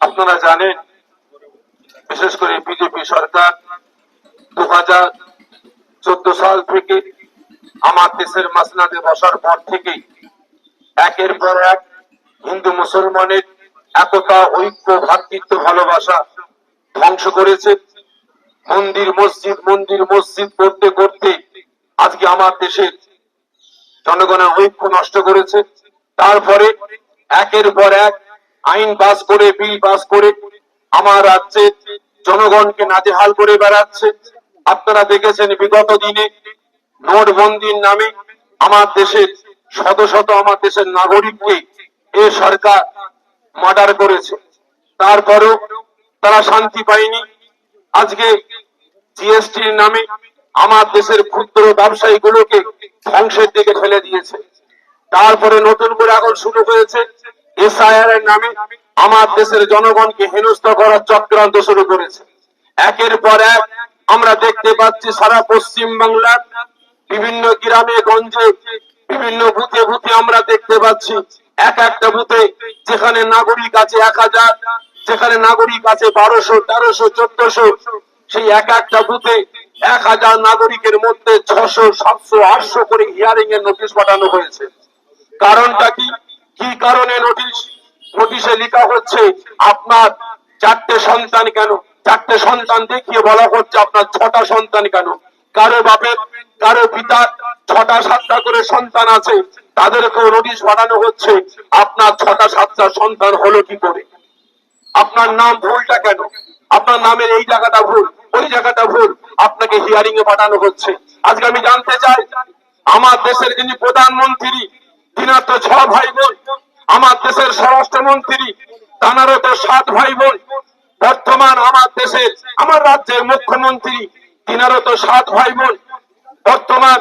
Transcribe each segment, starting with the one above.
আপনারা জানেন, বিশেষ করে বিজেপি সরকার দু চোদ্দ সাল থেকে আমার দেশের মাসনাদে বসার পর থেকে একের পর এক হিন্দু মুসলমানের একতা, ঐক্য ভ্রাতৃত্ব ভালোবাসা ধ্বংস করেছে। মন্দির, মসজিদ মন্দির, মসজিদ করতে করতে আজকে আমার দেশের জনগণের ঐক্য নষ্ট করেছে। তারপরে একের পর এক আইন পাস করে, বিল পাস করে আমার রাজ্যে জনগণকে নাজেহাল করে বেড়াচ্ছে। আপনারা দেখেছেন বিগত দিনে নোটবন্দির নামে আমার দেশের শত শত আমার দেশের নাগরিককে এ সরকার মার্ডার করেছে। তারপরেও তারা শান্তি পায়নি। আজকে জিএসটির নামে আমার দেশের ক্ষুদ্র ব্যবসায়ী গুলোকে ধ্বংসের দিকে ফেলে দিয়েছে। তারপরে নতুন করে এখন শুরু হয়েছে। এসআইআর নামে আমার দেশের জনগণকে হেনস্থা করার চক্রান্ত শুরু করেছে। একের পর এক আমরা দেখতে পাচ্ছি সারা পশ্চিম বাংলার বিভিন্ন গ্রামে, গঞ্জে, বিভিন্ন বুথে বুথে আমরা দেখতে পাচ্ছি এক একটা বুথে যেখানে নাগরিক আছে এক হাজার, যেখানে নাগরিক আছে বারোশো, তেরোশো, চোদ্দশো, সেই এক একটা বুথে এক হাজার নাগরিকের মধ্যে ছশো, সাতশো, আটশো করে হিয়ারিং এর নোটিশ পাঠানো হয়েছে। কারণটা কি? কি কারণে নোটিশ, নোটিশে লেখা হচ্ছে আপনার চারটে সন্তান কেন? চারটে সন্তান দেখিয়ে বলা হচ্ছে আপনার ছটা সন্তান কেন? কারও বাপের, কারও পিতার ছটা, সাতটা করে সন্তান আছে, তাদেরকেও নোটিশ পাঠানো হচ্ছে আপনার ছটা, সাতটা সন্তান হলো কি করে? আপনার নাম ভুলটা কেন? আপনার নামের এই জায়গাটা ভুল, ওই জায়গাটা ভুল, আপনাকে হিয়ারিং এ পাঠানো হচ্ছে। আজকে আমি জানতে চাই, আমার দেশের যিনি প্রধানমন্ত্রী তিনার তো ছ ভাই বোন। আমার দেশের স্বরাষ্ট্রমন্ত্রী তানারও তো সাত ভাই বোন। বর্তমান আমার দেশের আমার রাজ্যের মুখ্যমন্ত্রী তিনারও তো সাত ভাই বোন। বর্তমান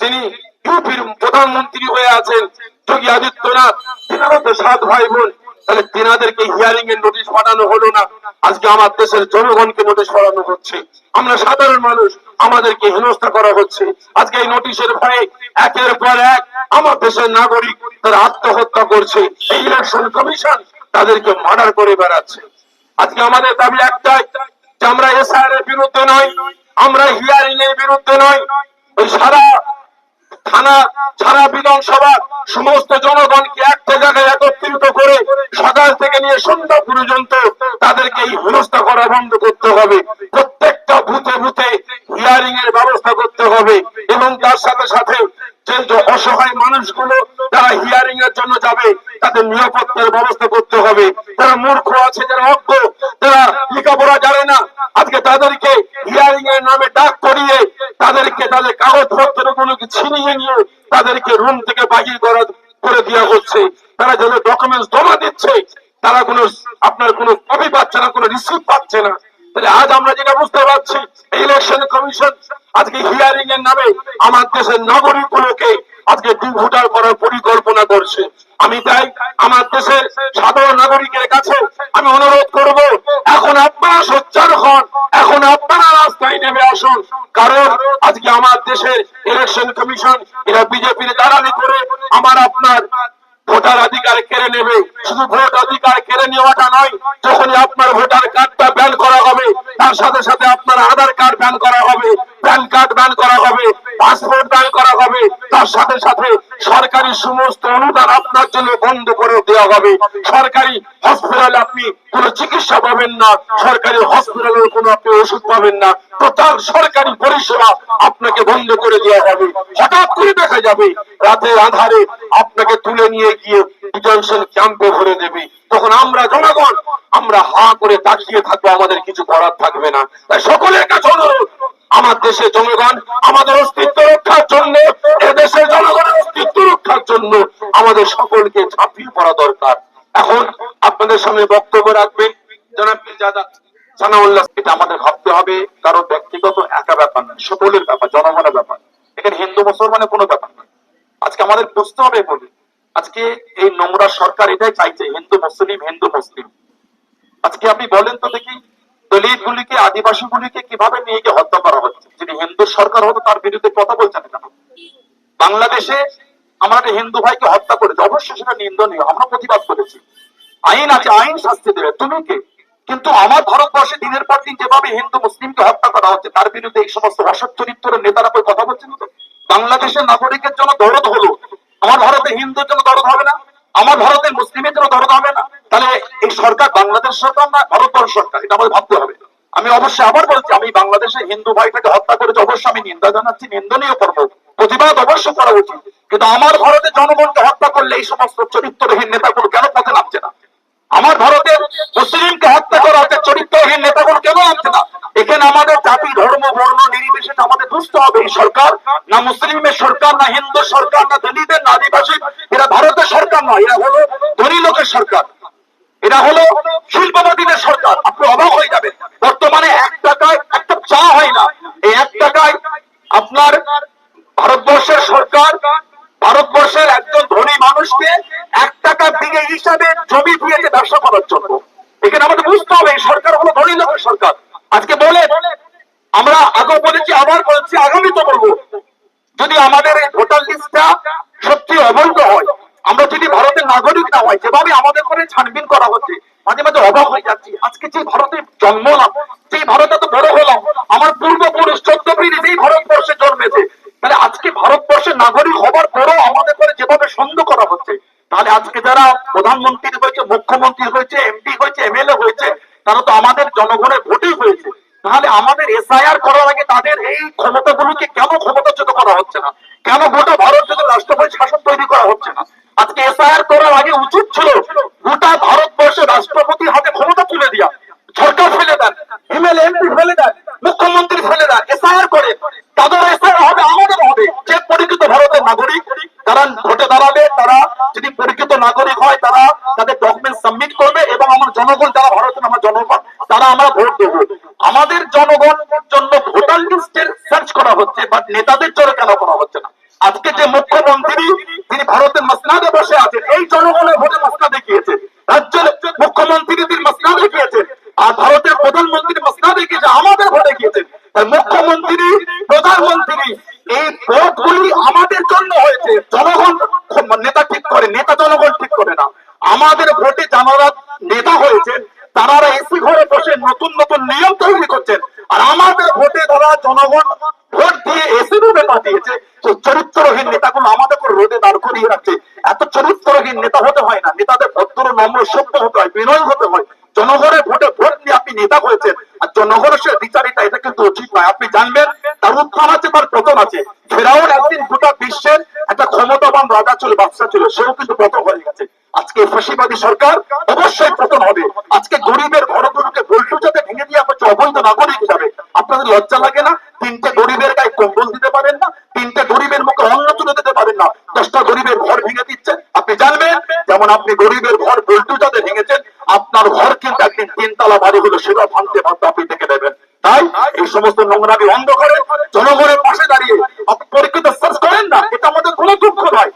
তিনি ইউপির প্রধানমন্ত্রী হয়ে আছেন যোগী আদিত্যনাথ, তিনারও তো সাত ভাই বোন। তাহলে তিনাদেরকে হিয়ারিং এর নোটিশ পাঠানো হলো না। আজকে আমার দেশের জনগণকে নোটিশ পাঠানো হচ্ছে। আমরা সাধারণ মানুষ, আমাদেরকে হেনস্থা করা হচ্ছে। আজকে এই নোটিশের ভয়ে একের পর এক আমার দেশের নাগরিক তারা আত্মহত্যা করছে। এই ইলেকশন কমিশন তাদেরকে মার্ডার করে বেড়াচ্ছে। আজকে আমাদের দাবি একটাই যে আমরা এসআর এর বিরুদ্ধে নয়, আমরা হিয়ারিং এর বিরুদ্ধে নয়। ওই সারা থানা, সারা বিধানসভা সমস্ত জনগণকে একটা জায়গায় একত্রিত করে সকাল থেকে নিয়ে সন্ধ্যা পর্যন্ত এই হেনস্থা করা বন্ধ করতে হবে। প্রত্যেকটা বুথে বুথে হিয়ারিং এর ব্যবস্থা করতে হবে এবং তার সাথে সাথে যে অসহায় মানুষগুলো তারা হিয়ারিং এর জন্য যাবে, তাদের নিরাপত্তার ব্যবস্থা করতে হবে। তারা মূর্খ আছে, যারা অজ্ঞ তারা লেখাপড়া জানে না, আজকে তাদেরকে হিয়ারিং এর নামে ডাক করিয়ে তাদেরকে তাদের কাগজপত্র গুলোকে ছিনিয়ে নিয়ে তাদেরকে রুম থেকে বাহির করা করে দেওয়া হচ্ছে। তারা যাদের ডকুমেন্টস জমা দিচ্ছে তারা কোনো আপনার কোনো কপি পাচ্ছে না, কোনো রিসিভ পাচ্ছে না। তাহলে আজ আমরা যেটা বুঝতে পারছি ইলেকশন কমিশন আজকে হিয়ারিং এর নামে আমার দেশের নাগরিক গুলোকে আজকে ভোটার করার পরিকল্পনা করছে। আমি তাই আমার দেশের সাধারণ নাগরিকের কাছে আমি অনুরোধ করব, এখন আপনারা সোচ্চার হন, এখন আপনারা রাস্তায় নেমে আসুন। কারণ আজকে আমার দেশের ইলেকশন কমিশন এরা বিজেপির দালালি করে, আমার আপনার ভোটার অধিকার কেড়ে নেবে। শুধু ভোট অধিকার কেড়ে নেওয়াটা নয়, যখনই আপনার ভোটার কার্ডটা ব্যান করা হবে, তার সাথে সাথে আপনার আধার কার্ড ব্যান করা হবে, প্যান কার্ড ব্যান করা হবে, পাসপোর্ট ব্যান করা হবে, তার সাথে সাথে সরকারি সমস্ত অনুদান আপনার জন্য বন্ধ করে দেওয়া হবে। সরকারি হসপিটালে আপনি কোনো চিকিৎসা পাবেন না, সরকারি হসপিটালের কোনো আপনি ওষুধ পাবেন না। টোটাল সরকারি পরিষেবা আপনাকে বন্ধ করে দেওয়া হবে হঠাৎ করে দেখা যাবে, রাতের আধারে আপনাকে তুলে নিয়ে গিয়ে ডিটেনশন ক্যাম্পে ভরে দেবে। তখন আমরা জনগণ, আমরা হা করে তাকিয়ে থাকব, আমাদের কিছু করার থাকবে না। তাই সকলের কাছে অনুরোধ, আমার দেশের জনগণ, আমাদের অস্তিত্ব রক্ষার জন্য এ দেশের জনগণের অস্তিত্ব রক্ষার জন্য আমাদের সকলকে ঝাঁপিয়ে পড়া দরকার। এখন আপনাদের সামনে বক্তব্য রাখবেন জনাব পিরজাদা সানাউল্লাহ এটা আমাদের ভাবতে হবে, কারও ব্যক্তিগত একা ব্যাপার না সকলের ব্যাপার, জনগণের ব্যাপার এখানে হিন্দু, মুসলমানের কোনো ব্যাপার না আজকে আমাদের বুঝতে হবে বলে, আজকে এই নোংরা সরকার এটাই চাইছে, হিন্দু মুসলিম হিন্দু মুসলিম। আজকে আপনি বলেন তো দেখি দলিত গুলিকে আদিবাসী গুলিকে কীভাবে নিয়ে গিয়ে হত্যা করা হচ্ছে? যদি হিন্দু সরকার হতো, তার বিরুদ্ধে কথা বলছেন কেন? বাংলাদেশে আমরা একটা হিন্দু ভাইকে হত্যা করেছি, অবশ্যই সেটা নিন্দনীয়, আমরা প্রতিবাদ করেছি। আইন আছে, আইন শাস্তি দেবে। তুমি কে? কিন্তু আমার ভারতবর্ষে দিনের পর দিন যেভাবে হিন্দু, মুসলিমকে হত্যা করা হচ্ছে, তার বিরুদ্ধে এই সমস্ত অসৎ চরিত্রের নেতারা কই কথা বলছেন তো? বাংলাদেশের নাগরিকের জন্য দরদ হলো। আমার ভারতে হিন্দুর জন্য দরদ হবে না, আমার ভারতের মুসলিমের জন্য দরদ হবে না। তাহলে এই সরকার বাংলাদেশ সরকার না, ভারতবর্ষ সরকার? এটা আমাদের ভাবতে হবে। আমি অবশ্যই আবার বলছি, আমি বাংলাদেশে হিন্দু ভাইটাকে হত্যা করেছি, অবশ্যই আমি নিন্দা জানাচ্ছি, নিন্দনীয় করব। প্রতিবাদ অবশ্য করা উচিত। কিন্তু আমার ভারতের জনগণকে হত্যা করলে এই সমস্ত চরিত্রহীন নেতাগুলো কেন পথে নামছে না? আমার ভারতে মুসলিমের সরকার না, হিন্দু সরকার না দলিতের না, আদিবাসী, এরা ভারতের সরকার নয় এরা হলো ধনী লোকের সরকার। এরা হলো শিল্পপতিদের সরকার। আপনি অবাক হয়ে যাবেন। বর্তমানে এক টাকায় একটা চা হয় না। এই এক টাকায় আপনার ভারতবর্ষের সরকার, ভারতবর্ষের একজন ধনী মানুষকে এক টাকা বিঘে হিসাবে জমি দিয়েছে ব্যবসা করার জন্য। এখানে আমাদের বুঝতে হবে, এই সরকার হলো ধনী লোকের সরকার। আজকে বলে আমরা আগে বলেছি, আবার বলছি আগামী তো বলব। যদি আমাদের এই ভোটার লিস্টটা সত্যি অবৈধ হয়, আমরা যদি ভারতের নাগরিক না হয়, যেভাবে আমাদের করে ছানবিন করা হচ্ছে, মাঝে মাঝে অবাক হয়ে যাচ্ছি। আজকে যে ভারতে জন্মলাম সেই ভারতে তো বড় হলাম, আমার পূর্বপুরুষ চোদ্দ পিড়ি যেই ভারতবর্ষে জন্মেছে। তাহলে আজকে ভারতবর্ষের নাগরিক হবার পরও আমাদের করে যেভাবে সন্দেহ করা হচ্ছে, তাহলে আজকে যারা প্রধানমন্ত্রী হয়েছে, মুখ্যমন্ত্রী হয়েছে, এমপি হয়েছে, এমএলএ হয়েছে, তারা তো আমাদের জনগণের ভোটেই হয়েছে। তাহলে আমাদের এসআইআর করার হচ্ছে না। কেন গোটা ভারত যদি রাষ্ট্রপতি শাসন তৈরি করা হচ্ছে না? আজকে এসআইআর করার আগে উচিত ছিল গোটা ভারতবর্ষের রাষ্ট্রপতির হাতে ক্ষমতা তুলে দিয়া। সরকার ফেলে দেন, এমএলএ, এমপি ফেলে দেন, মুখ্যমন্ত্রী ফেলে দেন, এসআইআর করে। তাদের এসআইআর হবে, আমাদের হবে। যে পরিচিত ভারতের নাগরিক, তারা ভোটে দাঁড়াবে, তারা যদি পরিচিত নাগরিক হয়, তারা তাদের ডকুমেন্ট সাবমিট করবে এবং আমার জনগণ, যারা ভারতের আমার জনগণ, তারা আমরা ভোট দেবো। আমাদের জনগণের জন্য সার্চ করা হচ্ছে বাট নেতাদের জন্য কেন করা হচ্ছে না? আজকে যে মুখ্যমন্ত্রী তিনি ভারতের মাসনাদে বসে আছেন, এই জনগণের ভোটে মাসনা দেখিয়েছে। রাজ্যের মুখ্যমন্ত্রী তিনি মাসনা দেখিয়েছেন, আর ভারতের প্রধানমন্ত্রী মাসনা দেখিয়েছে আমাদের ভোটে গিয়েছেন মুখ্যমন্ত্রী, প্রধানমন্ত্রী, এই ভোটগুলি আমাদের জন্য হয়েছে। জনগণ, নেতা ঠিক করে, নেতা জনগণ ঠিক করে না। আমাদের ভোটে যারা নেতা হয়েছেন তারা এসি ঘরে বসে নতুন নতুন নিয়ম তৈরি করছেন আর আমাদের ভোটে তারা জনগণ ভোট দিয়ে এসি রুমে পাঠিয়েছে সেই চরিত্রহীন নেতাগুলো আমাদের করে রোদে দাঁড় করিয়ে রাখছে এত চরিত্রহীন নেতা হতে হয় না নেতাদের ভদ্র নম্র সভ্য হতে হয় বিনয় হতে হয় জনগণের ভোটে ভোট দিয়ে আপনি নেতা হয়েছেন আর জনগণের সে বিচারিতা এটা কিন্তু উচিত নয় আপনি জানবেন, তার উত্থান আছে তার পতন আছে। ফেরাউন একদিন গোটা বিশ্বের একটা ক্ষমতাবান রাজা ছিল, বাদশা ছিল, সেও কিন্তু পতন হয়ে গেছে। আজকে ফাঁসিবাদী সরকার অবশ্যই পতন হবে। আজকে গরিবের ঘরগুলোকে বল্টু যাতে ভেঙে দিয়ে আপনার অবৈধ নাগরিক হিসাবে আপনাদের লজ্জা লাগে না? তিনটে গরিবের গায়ে কম্বল দিতে পারেন না, তিনটে গরিবের মুখে অন্ন তুলে দিতে পারেন না। দশটা গরিবের ঘর ভেঙে দিচ্ছেন। আপনি জানবেন, যেমন আপনি গরিবের ঘর বল্টু যাতে ভেঙেছেন, আপনার ঘর কিন্তু একদিন তিনতলা বাড়ি হলো, সেটা ভাঙতে বাধ্য আপনি দেখে দেবেন তাই এই সমস্ত নোংরামি বন্ধ করে জনগণের পাশে দাঁড়িয়ে আপনি পরীক্ষিত সার্চ করেন না, এটা আমাদের কোনো দুঃখ নয়।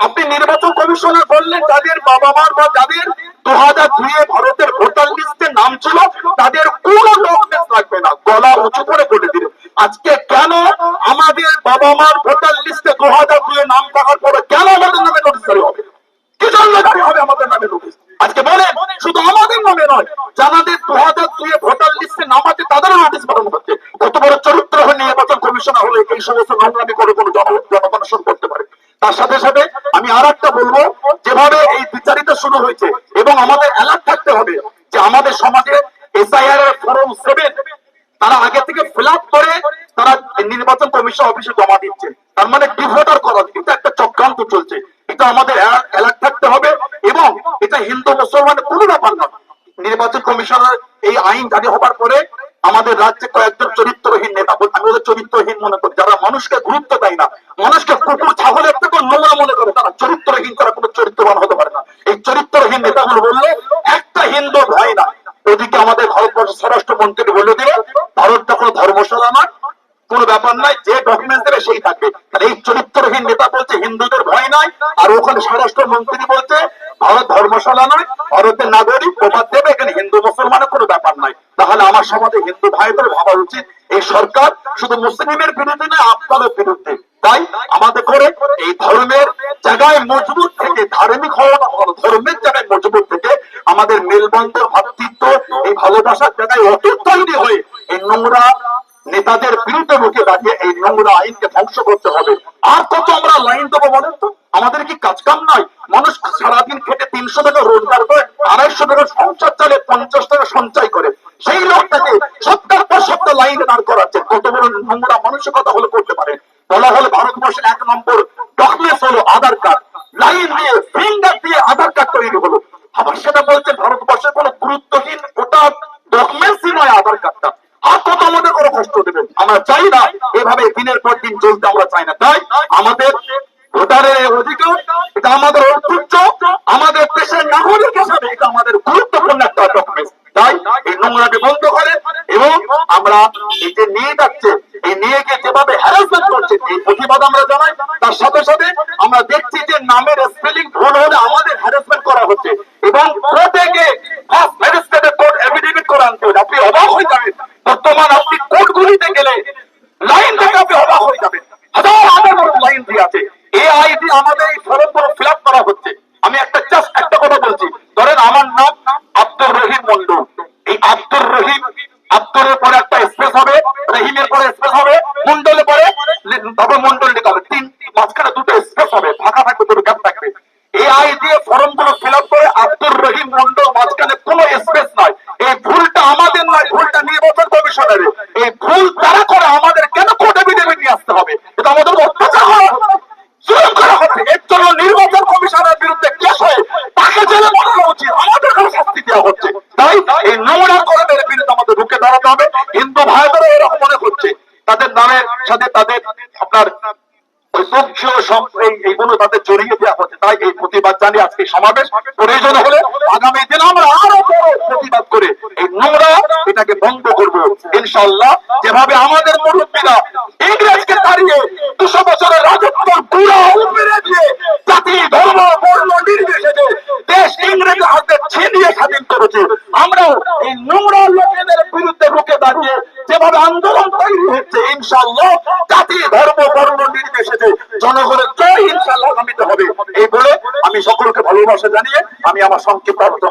আপনি নির্বাচন কমিশনার বললেন, যাদের বাবা মার বা যাদের দু হাজার দুইয়ে ভারতের ভোটার লিস্টে নাম ছিল, তাদের কোনো ডকুমেন্ট লাগবে না। গলা উঁচু করে বলে দিলেন আজকে কেন আমাদের বাবা মার ভোটার লিস্টে দু হাজার দুইয়ে নাম থাকার পরে কেন আমাদের নামে নোটিশ জারি হবে কি জন্য জারি হবে আমাদের নামে নোটিশ আজকে বলেন শুধু আমাদের নামে নয় যাদের দু হাজার দুইয়ে ভোটার লিস্টে নাম আছে তাদেরও নোটিশ পাঠানো হচ্ছে কত বড় চরিত্র হয়ে নির্বাচন কমিশনার হলে এই সমস্ত নোংরামি করে কোনো জন- জনগণের করতে পারে। তার সাথে সাথে আমি আর একটা বলব, যেভাবে এই বিচারিতা শুরু হয়েছে এবং আমাদের অ্যালার্ট থাকতে হবে যে আমাদের সমাজে এসআইআর এর ফর্ম সেভেন তারা আগে থেকে ফিল করে তারা নির্বাচন কমিশন অফিসে জমা দিচ্ছে। তার মানে ডিভোটার করা কিন্তু একটা চক্রান্ত চলছে। এটা আমাদের অ্যালার্ট থাকতে হবে এবং এটা হিন্দু মুসলমানের কোনো ব্যাপার না। নির্বাচন কমিশনের এই আইন জারি হবার পরে আমাদের রাজ্যে কয়েকজন চরিত্রহীন নেতা বল- চরিত্রহীন মনে করি। যারা মানুষকে গুরুত্ব দেয় না, মানুষকে কুকুর, ছাগলের থেকে নোংরা মনে করে, তারা চরিত্রহীন তারা কোনো চরিত্রবান হতে পারে না। এই চরিত্রহীন নেতাগুলো বললে, একটা হিন্দু ভয় না। ওদিকে আমাদের ভারতবর্ষের স্বরাষ্ট্রমন্ত্রী বলে দিল ভারতটা কোনো ধর্মশালা নয় কোনো ব্যাপার নাই, যে ডকুমেন্ট দেবে সেই থাকবে। তাহলে এই চরিত্রহীন নেতা বলছে, হিন্দুদের ভয় নাই, আর ওখানে স্বরাষ্ট্র মন্ত্রী বলছে, ভারত ধর্মশালা নয়, ভারতের নাগরিক প্রভাব দেবে, এখানে হিন্দু মুসলমানের কোনো ব্যাপার নাই। তাহলে আমার সমাজে হিন্দু ভাইদের ভাবা উচিত এই সরকার শুধু মুসলিমের বিরুদ্ধে নয় আপনাদের বিরুদ্ধে। তাই আমাদের করে এই ধর্মের জায়গায় মজবুত থেকে, ধার্মিক হওয়া ধর্মের জায়গায় মজবুত থেকে আমাদের মেলবন্ধন, ভাতৃত্ব, এই ভালোবাসার জায়গায় অটুট তৈরি হয়ে এই নোংরা নেতাদের বিরুদ্ধে রুখে দাঁড়িয়ে এই নোংরা আইনকে ধ্বংস করতে হবে। আর কত আমরা লাইন দেবো বলেন তো? আমাদের কি কাজ কাম নয়? মানুষ সারাদিন খেটে তিনশো টাকা রোজগার করে, আড়াইশো টাকা সংসার চালে পঞ্চাশ টাকা সঞ্চয় করে। সেই লোকটাকে সপ্তাহ লাইনে দাঁড় করাচ্ছে। কত বড় নোংরা মানসিকতা হলে করতে পারে। বলা হলো ভারতবর্ষের এক নম্বর ডকুমেন্টস হলো আধার কার্ড লাইন দিয়ে ফিঙ্গার দিয়ে আধার কার্ড তৈরি হলো। আবার সেটা বলছে ভারতবর্ষের কোনো গুরুত্বহীন ওটা ডকুমেন্টসই নয় আধার কার্ডটা আর কত আমাদের করে কষ্ট দেবেন আমরা চাই না এভাবে দিনের পর দিন চলতে আমরা চাই না। তাই আমাদের ভোটারের অধিকার, এটা আমাদের ঐতিহ্য, আমাদের দেশের নাগরিক হিসাবে এটা আমাদের গুরুত্বপূর্ণ একটা ডকুমেন্ট তাই এই নোংরাকে বন্ধ করে এবং আমরা যে নিয়ে যাচ্ছে, এই নিয়েকে যেভাবে হ্যারাসমেন্ট করছে, এই প্রতিবাদ আমরা জানাই, তার সাথে সাথে আমরা দেখছি যে নামের স্পেলিং ভুল হলে আমাদের হ্যারাসমেন্ট করা হচ্ছে এবং প্রত্যেকে ফার্স্ট ম্যাজিস্ট্রেটের কোর্ট এফিডেভিট করে আনতে হবে আপনি অবাক হয়ে যাবেন বর্তমান আপনি কোর্টগুলিতে গেলে লাইন থেকে আপনি অবাক হয়ে যাবেন হাজার হাজার বড় লাইন দিয়ে আছে এই আইডি আমাদের এই ফর্মগুলো ফিল করা হচ্ছে আমি একটা জাস্ট একটা কথা বলছি ধরেন আমার নাম আব্দুর রহিম মন্ডল এই আব্দুর রহিম আব্দুরের পরে একটা স্পেস হবে রহিমের পরে স্পেস হবে মন্ডলের পরে লে- তবে হবে। মাঝখানে দুটো স্পেস হবে। ফাঁকা থাকবে দুটো গ্যাপ থাকবে। এই আই দিয়ে ফর্মগুলো ফিল করে আব্দুর রহিম মন্ডল মাঝখানে কোনো স্পেস নয়। এই ভুলটা আমাদের নয়, ভুলটা নির্বাচন কমিশনের এই ভুল তারা করে আমাদের কেন কোর্টে বিদেবে নিয়ে আসতে হবে? এটা আমাদের অত্যাচার হচ্ছে জুলুম করা হচ্ছে এর জন্য নির্বাচন কমিশনের বিরুদ্ধে কেস হয়ে তাকে জেলে পাঠানো উচিত। আমাদের কোনো শাস্তি দেওয়া হচ্ছে। তাই এই নোংরা কর্মের বিরুদ্ধে আমাদের রুখে দাঁড়াতে হবে। হিন্দু ভাইদেরও এরকম মনে হচ্ছে। তাদের নামের সাথে তাদের এই- এইগুলো তাদের জড়িয়ে দেওয়া হচ্ছে। তাই এই প্রতিবাদ জানিয়ে আজকে সমাবেশ প্রয়োজন হলে আগামী দিন আমরা আরও প্রতিবাদ করে এই নোংরা এটাকে বন্ধ করব। ইনশাল্লাহ যেভাবে আমাদের মুরব্বীরা ইংরেজকে তাড়িয়ে দুশো বছরের রাজত্ব গুড়া উপরে দিয়ে জাতি ধর্ম বর্ণ নির্বিশেষে দেশ ইংরেজের হাতে ছিনিয়ে স্বাধীন করেছে আমরাও এই নোংরা লোকেদের বিরুদ্ধে রুখে দাঁড়িয়ে যেভাবে আন্দোলন তৈরি হচ্ছে ইনশাল্লাহ জাতি ধর্ম বর্ণ নির্বিশেষে জনগণের জয় ইনশাল্লাহ আগামীতে হবে এই বলে আমি সকলকে ভালোবাসা জানিয়ে আমি আমার সংক্ষিপ্ত